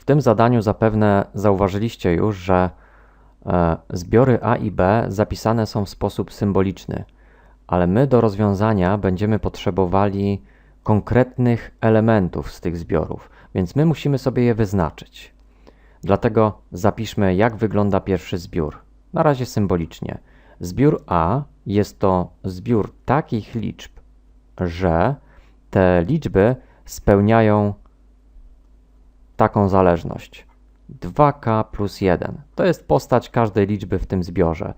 W tym zadaniu zapewne zauważyliście już, że e, zbiory A i B zapisane są w sposób symboliczny, ale my do rozwiązania będziemy potrzebowali konkretnych elementów z tych zbiorów, więc my musimy sobie je wyznaczyć. Dlatego zapiszmy, jak wygląda pierwszy zbiór. Na razie symbolicznie. Zbiór A jest to zbiór takich liczb, że te liczby spełniają taką zależność. 2k plus 1 to jest postać każdej liczby w tym zbiorze.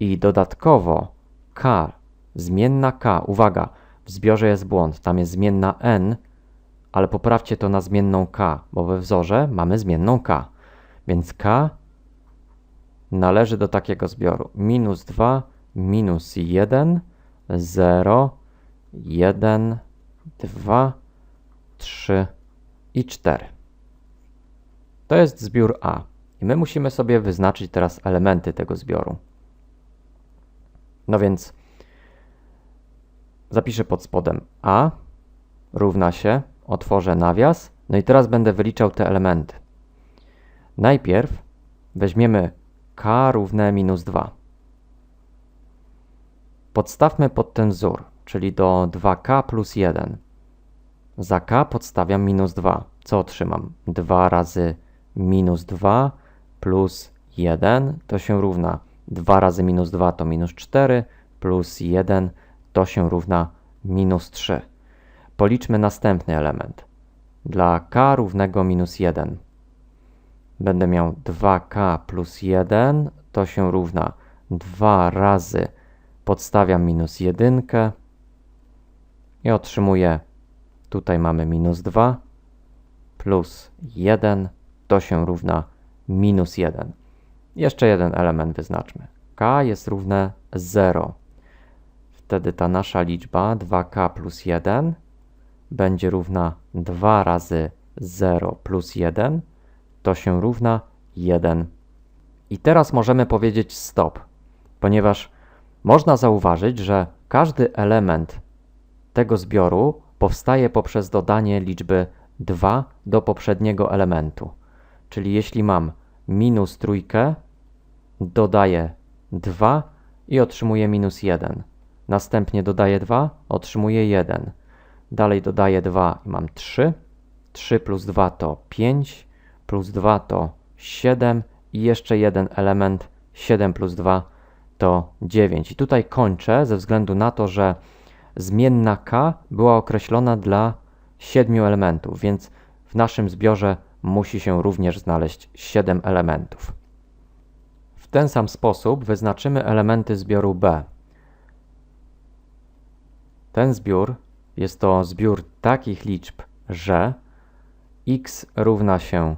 I dodatkowo k, zmienna k, uwaga, w zbiorze jest błąd, tam jest zmienna n, ale poprawcie to na zmienną k, bo we wzorze mamy zmienną k. Więc k należy do takiego zbioru. Minus 2, minus 1, 0, 1, 2, 3 i 4. To jest zbiór A. I my musimy sobie wyznaczyć teraz elementy tego zbioru. No więc zapiszę pod spodem A równa się, otworzę nawias, no i teraz będę wyliczał te elementy. Najpierw weźmiemy k równe minus 2. Podstawmy pod ten wzór, czyli do 2k plus 1. Za k podstawiam minus 2. Co otrzymam? 2 razy minus 2 plus 1 to się równa 2 razy minus 2 to minus 4 plus 1 to się równa minus 3. Policzmy następny element. Dla k równego minus 1 będę miał 2k plus 1 to się równa 2 razy podstawiam minus 1 i otrzymuję tutaj mamy minus 2 plus 1 to się równa minus 1. Jeszcze jeden element wyznaczmy. k jest równe 0. Wtedy ta nasza liczba 2k plus 1 będzie równa 2 razy 0 plus 1 to się równa 1. I teraz możemy powiedzieć stop, ponieważ można zauważyć, że każdy element tego zbioru powstaje poprzez dodanie liczby 2 do poprzedniego elementu. Czyli jeśli mam minus trójkę, dodaję 2 i otrzymuję minus 1. Następnie dodaję 2, otrzymuję 1. Dalej dodaję 2 i mam 3. 3 plus 2 to 5, plus 2 to 7 i jeszcze jeden element 7 plus 2 to 9. I tutaj kończę ze względu na to, że zmienna k była określona dla 7 elementów, więc w naszym zbiorze musi się również znaleźć 7 elementów. W ten sam sposób wyznaczymy elementy zbioru B. Ten zbiór jest to zbiór takich liczb, że x równa się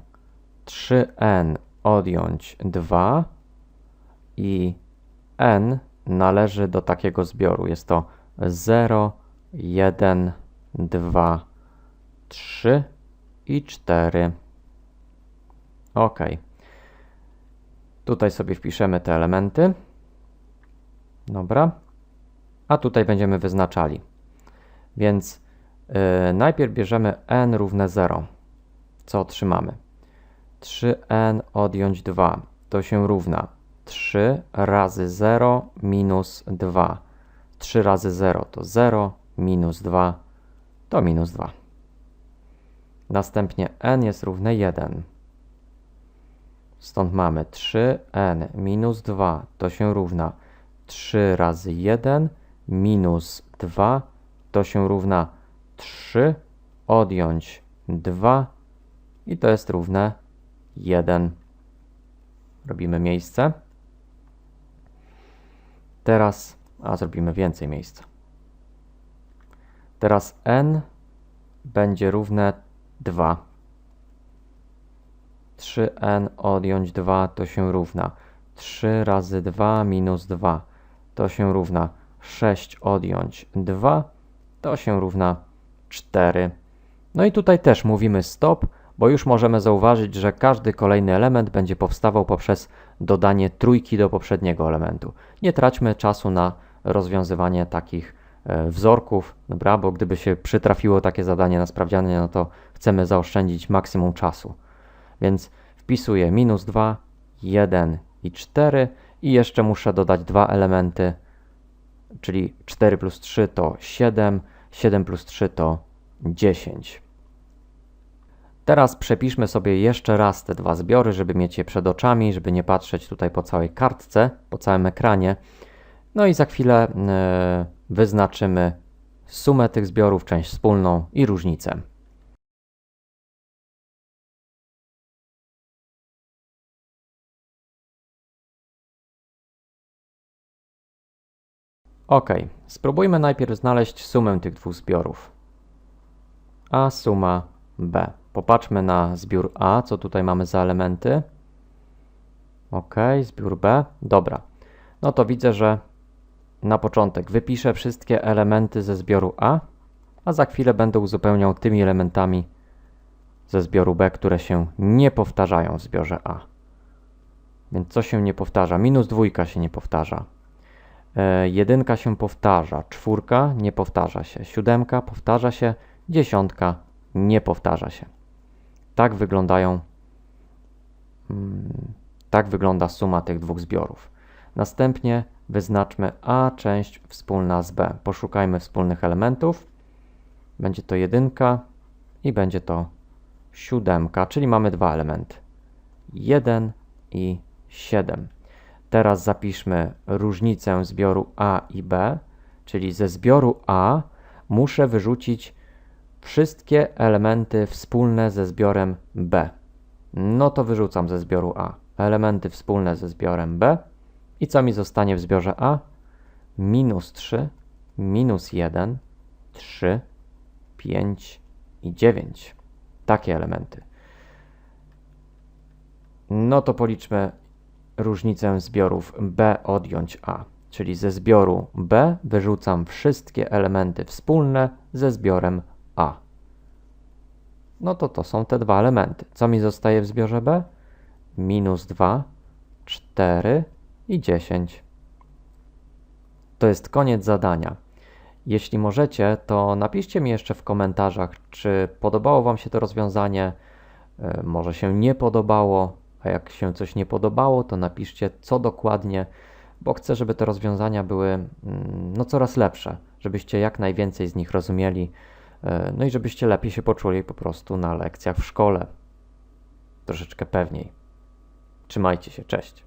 3n odjąć 2 i n należy do takiego zbioru. Jest to 0, 1, 2, 3 i 4. OK. Tutaj sobie wpiszemy te elementy. Dobra. A tutaj będziemy wyznaczali. Więc yy, najpierw bierzemy n równe 0. Co otrzymamy? 3n odjąć 2 to się równa 3 razy 0 minus 2. 3 razy 0 to 0, minus 2 to minus 2. Następnie n jest równe 1. Stąd mamy 3n minus 2 to się równa 3 razy 1 minus 2 to się równa 3 odjąć 2 i to jest równe 1. Robimy miejsce. Teraz, a zrobimy więcej miejsca. Teraz n będzie równe 2. 3n odjąć 2 to się równa 3 razy 2 minus 2 to się równa 6 odjąć 2 to się równa 4. No i tutaj też mówimy stop, bo już możemy zauważyć, że każdy kolejny element będzie powstawał poprzez dodanie trójki do poprzedniego elementu. Nie traćmy czasu na rozwiązywanie takich e, wzorków, dobra, bo gdyby się przytrafiło takie zadanie na sprawdzianie, no to chcemy zaoszczędzić maksimum czasu. Więc wpisuję minus 2, 1 i 4 i jeszcze muszę dodać dwa elementy, czyli 4 plus 3 to 7, 7 plus 3 to 10. Teraz przepiszmy sobie jeszcze raz te dwa zbiory, żeby mieć je przed oczami, żeby nie patrzeć tutaj po całej kartce, po całym ekranie. No i za chwilę e, wyznaczymy sumę tych zbiorów, część wspólną i różnicę. Ok, spróbujmy najpierw znaleźć sumę tych dwóch zbiorów. A suma B. Popatrzmy na zbiór A, co tutaj mamy za elementy. Ok, zbiór B. Dobra. No to widzę, że na początek wypiszę wszystkie elementy ze zbioru A, a za chwilę będę uzupełniał tymi elementami ze zbioru B, które się nie powtarzają w zbiorze A. Więc co się nie powtarza? Minus dwójka się nie powtarza. E, jedynka się powtarza, czwórka nie powtarza się, siódemka powtarza się, dziesiątka nie powtarza się. Tak wyglądają. mm, Tak wygląda suma tych dwóch zbiorów. Następnie wyznaczmy A część wspólna z B. Poszukajmy wspólnych elementów. Będzie to jedynka i będzie to siódemka, czyli mamy dwa elementy. 1 i 7. Teraz zapiszmy różnicę zbioru A i B, czyli ze zbioru A muszę wyrzucić wszystkie elementy wspólne ze zbiorem B. No to wyrzucam ze zbioru A elementy wspólne ze zbiorem B. I co mi zostanie w zbiorze A? Minus 3, minus 1, 3, 5 i 9. Takie elementy. No to policzmy różnicę zbiorów B odjąć A. Czyli ze zbioru B wyrzucam wszystkie elementy wspólne ze zbiorem A. No to to są te dwa elementy. Co mi zostaje w zbiorze B? Minus 2, 4 i 10. To jest koniec zadania. Jeśli możecie, to napiszcie mi jeszcze w komentarzach, czy podobało Wam się to rozwiązanie, e, może się nie podobało, a jak się coś nie podobało, to napiszcie co dokładnie, bo chcę, żeby te rozwiązania były mm, no, coraz lepsze, żebyście jak najwięcej z nich rozumieli, e, no i żebyście lepiej się poczuli po prostu na lekcjach w szkole. Troszeczkę pewniej. Trzymajcie się, cześć.